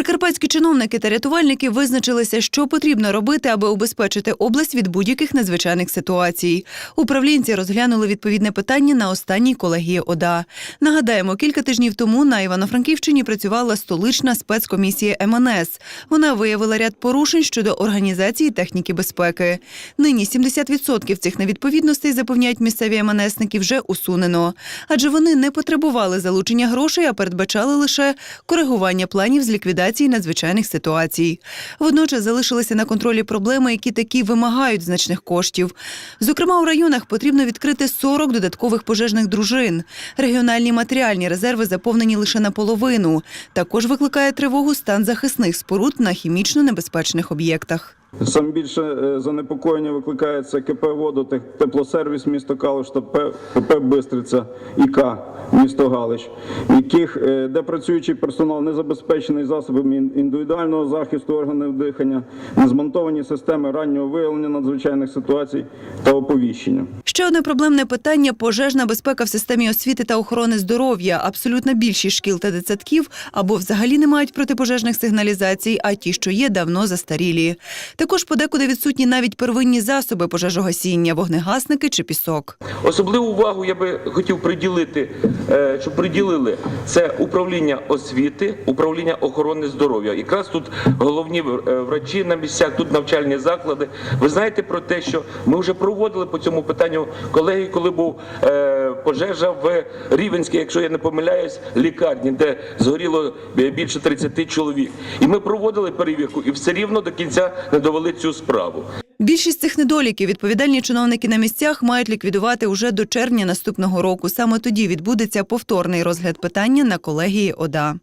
Прикарпатські чиновники та рятувальники визначилися, що потрібно робити, аби убезпечити область від будь-яких надзвичайних ситуацій. Управлінці розглянули відповідне питання на останній колегії ОДА. Нагадаємо, кілька тижнів тому на Івано-Франківщині працювала столична спецкомісія МНС. Вона виявила ряд порушень щодо організації техніки безпеки. Нині 70% цих невідповідностей, запевняють місцеві МНСники, вже усунено. Адже вони не потребували залучення грошей, а передбачали лише коригування планів з ліквідації надзвичайних ситуацій. Водночас залишилися на контролі проблеми, які такі вимагають значних коштів. Зокрема, у районах потрібно відкрити 40 додаткових пожежних дружин. Регіональні матеріальні резерви заповнені лише наполовину. Також викликає тривогу стан захисних споруд на хімічно небезпечних об'єктах. Саме більше е, занепокоєння викликає це КП «Водо», теплосервіс місто Калуш та ПП Бистриця ІК місто Галич, яких е, де працюючий персонал не забезпечений засобами індивідуального захисту органів дихання, не змонтовані системи раннього виявлення надзвичайних ситуацій та оповіщення. Ще одне проблемне питання пожежна безпека в системі освіти та охорони здоров'я. Абсолютна більшість шкіл та дитсадків або взагалі не мають протипожежних сигналізацій, а ті, що є, давно застарілі. Також подекуди відсутні навіть первинні засоби пожежогасіння, вогнегасники чи пісок. Особливу увагу я би хотів приділити, е, щоб приділили це управління освіти, управління охорони здоров'я. Якраз тут головні е, врачі на місцях, тут навчальні заклади. Ви знаєте про те, що ми вже проводили по цьому питанню колеги, коли був е, пожежа в Рівенській, якщо я не помиляюсь, лікарні, де згоріло більше 30 чоловік. І ми проводили перевірку, і все рівно до кінця не довели цю справу. Більшість цих недоліків відповідальні чиновники на місцях мають ліквідувати уже до червня наступного року. Саме тоді відбудеться повторний розгляд питання на колегії ОДА.